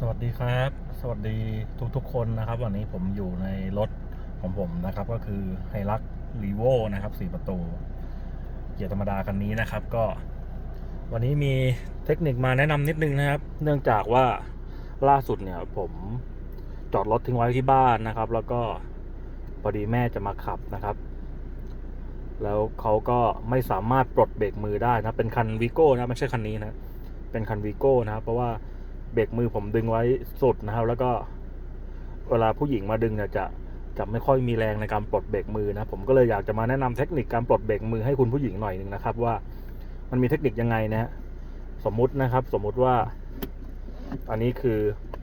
สวัสดีครับ สวัสดีทุกๆคนนะครับ วันนี้ผมอยู่ในรถของผมนะครับ ก็คือไฮรักรีโวนะครับสี่ประตู เกียร์ธรรมดาคันนี้นะครับ ก็ วันนี้มีเทคนิคมาแนะนำนิดนึงนะครับ เนื่องจากว่าล่าสุดเนี่ยผมจอดรถทิ้งไว้ที่บ้านนะครับ แล้วก็พอดีแม่จะมาขับนะครับ แล้วเขาก็ไม่สามารถปลดเบรกมือได้นะ เป็นคันวีโก้นะไม่ใช่คันนี้นะ เป็นคันวีโก้นะครับเพราะว่า เบรกมือผมดึงไว้สุดนะครับ แล้วก็เวลาผู้หญิงมาดึงเนี่ยจะจะไม่ค่อยมีแรงในการปลดเบรกมือนะ ผมก็เลยอยากจะมาแนะนำเทคนิคการปลดเบรกมือให้คุณผู้หญิงหน่อยหนึ่งนะครับ ว่ามันมีเทคนิคยังไงนะฮะสมมุตินะครับ สมมุติว่า อันนี้คือ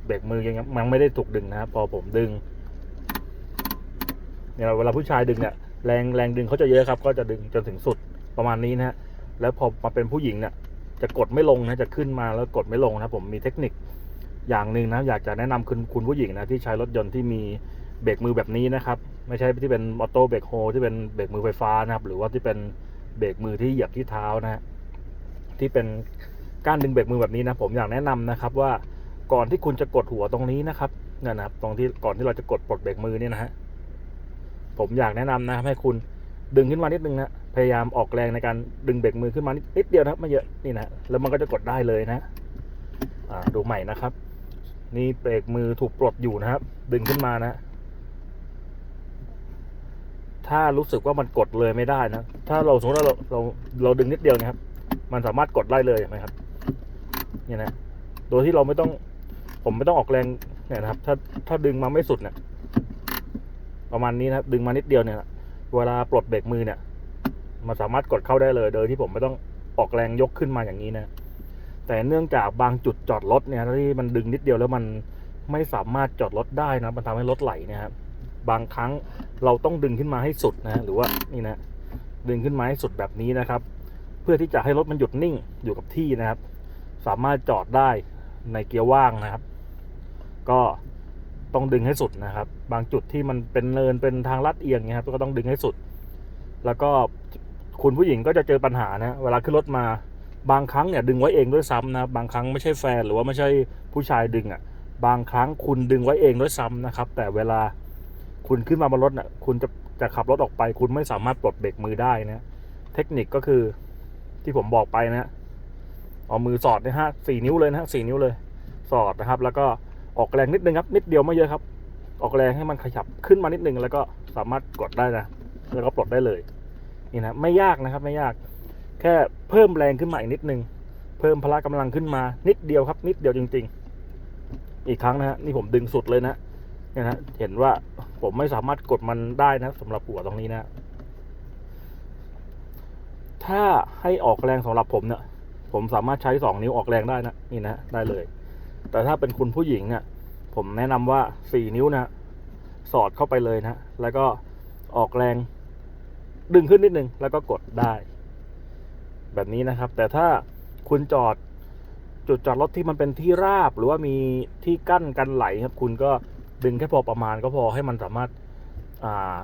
เบรกมือยังยังไม่ได้ถูกดึงนะครับพอผมดึงเนี่ยเวลาผู้ชายดึงเนี่ยแรงแรงดึงเขาจะเยอะครับ ก็จะดึงจนถึงสุดประมาณนี้นะฮะแล้วพอมาเป็นผู้หญิงเนี่ย จะกดไม่ลงนะจะขึ้นมาแล้วกดไม่ลงนะผมมีเทคนิคอย่างหนึ่งนะอยากจะแนะนำคุณคุณผู้หญิงนะที่ใช้รถยนต์ที่มีเบรกมือแบบนี้นะครับ ไม่ใช่ที่เป็นออโต้เบรกโฮที่เป็นเบรกมือไฟฟ้านะครับหรือว่าที่เป็นเบรกมือที่เหยียบที่เท้านะฮะที่เป็นก้านดึงเบรกมือแบบนี้นะผมอยากแนะนำนะครับว่าก่อนที่คุณจะกดหัวตรงนี้นะครับเนี่ยนะครับตรงที่ก่อนที่เราจะกดปลดเบรกมือเนี่ยนะฮะผมอยากแนะนำนะครับให้คุณดึงขึ้นมานิดนึงนะ พยายามออกแรงในการดึงเบรกมือขึ้นมานิดเดียวนะครับไม่เยอะนี่นะแล้วมันก็จะกดได้เลยนะดูใหม่นะครับ นี่เบรกมือถูกปลดอยู่นะครับ ดึงขึ้นมานะ ถ้ารู้สึกว่ามันกดเลยไม่ได้นะ ถ้าเราสมมติว่าเราเราเราดึงนิดเดียวนะครับ มันสามารถกดได้เลยเห็นไหมครับเนี่ยนะโดยที่เราไม่ต้อง ผมไม่ต้องออกแรงเนี่ยนะครับ ถ้าถ้าดึงมาไม่สุดเนี่ยประมาณนี้นะครับ ดึงมานิดเดียวเนี่ย เวลาปลดเบรกมือเนี่ย มันสามารถกดเข้าได้เลยโดยที่ผมไม่ต้องออกแรงยกขึ้นมาอย่างนี้นะ แต่เนื่องจากบางจุดจอดรถเนี่ยที่มันดึงนิดเดียวแล้วมันไม่สามารถจอดรถได้นะ มันทำให้รถไหลนะครับบางครั้งเราต้องดึงขึ้นมาให้สุดนะหรือว่านี่นะดึงขึ้นมาให้สุดแบบนี้นะครับ เพื่อที่จะให้รถมันหยุดนิ่งอยู่กับที่นะครับ สามารถจอดได้ในเกียร์ว่างนะครับ ก็ต้องดึงให้สุดนะครับ บางจุดที่มันเป็นเนินเป็นทางลัดเอียงเงี้ยครับก็ต้องดึงให้สุด แล้วก็ คุณผู้หญิงก็จะเจอปัญหานะเวลาขึ้นรถมาบางครั้งเนี่ยดึงไว้เองด้วยซ้ำนะบางครั้งไม่ใช่แฟนหรือว่าไม่ใช่ผู้ชายดึงอะ่ะบางครั้งคุณดึงไว้เองด้วยซ้ำนะครับ แต่เวลาคุณขึ้นมาบนรถน่ะคุณจะจะขับรถออกไป คุณไม่สามารถปลดเบรกมือได้นะเทคนิคก็คือที่ผมบอกไปนะเอามือสอดนะฮะสี่นิ้วเลยนะฮะสี่นิ้วเลย สอดนะครับ แล้วก็ออกแรงนิดนึงครับ นิดเดียวไม่เยอะครับ ออกแรงให้มันขยับขึ้นมานิดนึงแล้วก็สามารถกดได้นะ แล้วก็ปลดได้เลย นี่นะไม่ยากนะครับไม่ยาก แค่เพิ่มแรงขึ้นมาอีกนิดนึง เพิ่มพละกำลังขึ้นมานิดเดียวครับ นิดเดียวจริง ๆ อีกครั้งนะฮะนี่ผมดึงสุดเลยนะเนี่ยนะเห็นว่าผมไม่สามารถกดมันได้นะสำหรับหัวตรงนี้นะ ถ้าให้ออกแรงสำหรับผมเนี่ยผมสามารถใช้สองนิ้วออกแรงได้นะนี่นะได้เลย แต่ถ้าเป็นคุณผู้หญิงเนี่ยผมแนะนำว่าสี่นิ้วนะสอดเข้าไปเลยนะ แล้วก็ออกแรง ดึงขึ้นนิดนึงแล้วก็กดได้ แบบนี้นะครับ แต่ถ้าคุณจอดจุดจอดรถที่มันเป็นที่ราบหรือว่ามีที่กั้นกันไหลครับ คุณก็ดึงแค่พอประมาณก็พอให้มันสามารถา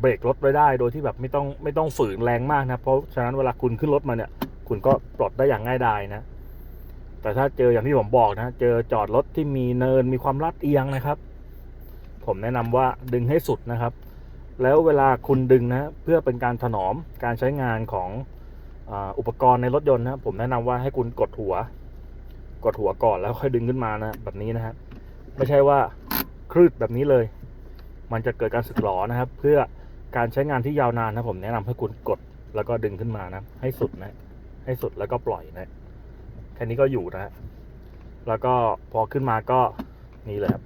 เบรกรถไว้ได้โดยที่แบบไม่ต้องไม่ต้องฝืนแรงมากนะเพราะฉะนั้นเวลาคุณขึ้นรถมาเนี่ย คุณก็ปลดได้อย่างง่ายดายนะ แต่ถ้าเจออย่างที่ผมบอกนะ เจอจอดรถที่มีเนินมีความลาดเอียงนะครับ ผมแนะนำว่าดึงให้สุดนะครับ แล้วเวลาคุณดึงนะเพื่อเป็นการถนอมการใช้งานของอ,อุปกรณ์ในรถยนต์นะผมแนะนำว่าให้คุณกดหัว กดหัวก่อนแล้วค่อยดึงขึ้นมานะแบบนี้นะฮะไม่ใช่ว่าคลืดแบบนี้เลย มันจะเกิดการสึกหรอนะครับ เพื่อการใช้งานที่ยาวนานนะผมแนะนำให้คุณกดแล้วก็ดึงขึ้นมานะ ให้สุดนะ ให้สุดแล้วก็ปล่อยนะแค่นี้ก็อยู่นะฮะแล้วก็พอขึ้นมาก็นี่เลยครับ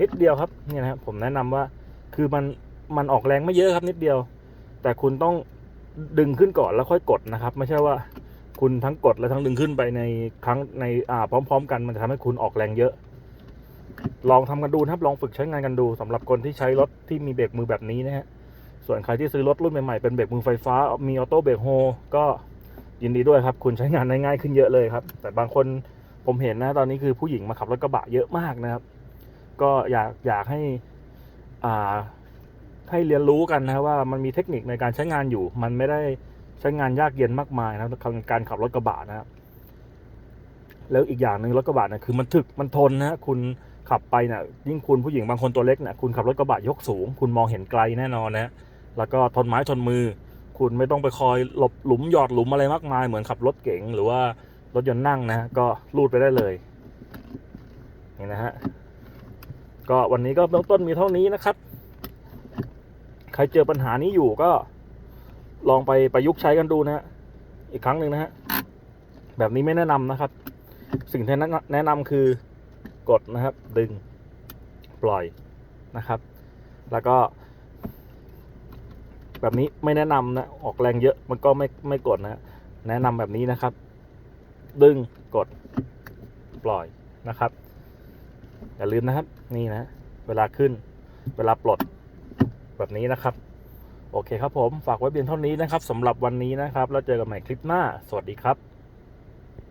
นิดเดียวครับเนี่ยนะครับผมแนะนำว่าคือมันมันออกแรงไม่เยอะครับนิดเดียว แต่คุณต้องดึงขึ้นก่อนแล้วค่อยกดนะครับ ไม่ใช่ว่าคุณทั้งกดและทั้งดึงขึ้นไปในครั้งในอ่าพร้อม ๆ กันมันจะทำให้คุณออกแรงเยอะ ลองทำกันดูนะครับลองฝึกใช้งานกันดูสำหรับคนที่ใช้รถที่มีเบรกมือแบบนี้นะฮะส่วนใครที่ซื้อรถรุ่นใหม่ๆเป็นเบรกมือไฟฟ้า มีออโต้เบรกโฮก็ยินดีด้วยครับ คุณใช้งานได้ง่ายขึ้นเยอะเลยครับ แต่บางคนผมเห็นนะตอนนี้คือผู้หญิงมาขับรถกระบะเยอะมากนะครับ ก็อยากอยากให้อ่าให้เรียนรู้กันนะว่ามันมีเทคนิคในการใช้งานอยู่ มันไม่ได้ใช้งานยากเย็นมากมายนะครับการขับรถกระบะนะครับแล้วอีกอย่างหนึ่งรถกระบะเนี่ยคือมันถึกมันทนนะคุณขับไปเนี่ยยิ่งคุณผู้หญิงบางคนตัวเล็กเนี่ยคุณขับรถกระบะยกสูง คุณมองเห็นไกลแน่นอนนะแล้วก็ทนไม้ทนมือ คุณไม่ต้องไปคอยหลบหลุมหยอดหลุมอะไรมากมาย เหมือนขับรถเก๋งหรือว่ารถยนต์นั่งนะฮะก็ลูดไปได้เลยนี่นะฮะ ก็วันนี้ก็เบื้องต้นมีเท่านี้นะครับ ใครเจอปัญหานี้อยู่ก็ ลองไปประยุกต์ใช้กันดูนะฮะอีกครั้งหนึ่งนะฮะแบบนี้ไม่แนะนำนะครับ สิ่งที่แนะนำคือกดนะครับ ดึงปล่อยนะครับ แล้วก็ แบบนี้ไม่แนะนำนะออกแรงเยอะมันก็ไม่ไม่กดนะแนะนำแบบนี้นะครับ ดึงกดปล่อยนะครับ อย่าลืมนะครับ นี่นะ เวลาขึ้น เวลาปลดแบบนี้นะครับ โอเคครับผม ฝากไว้เพียงเท่านี้นะครับสำหรับวันนี้นะครับ แล้วเจอกันใหม่คลิปหน้า สวัสดีครับ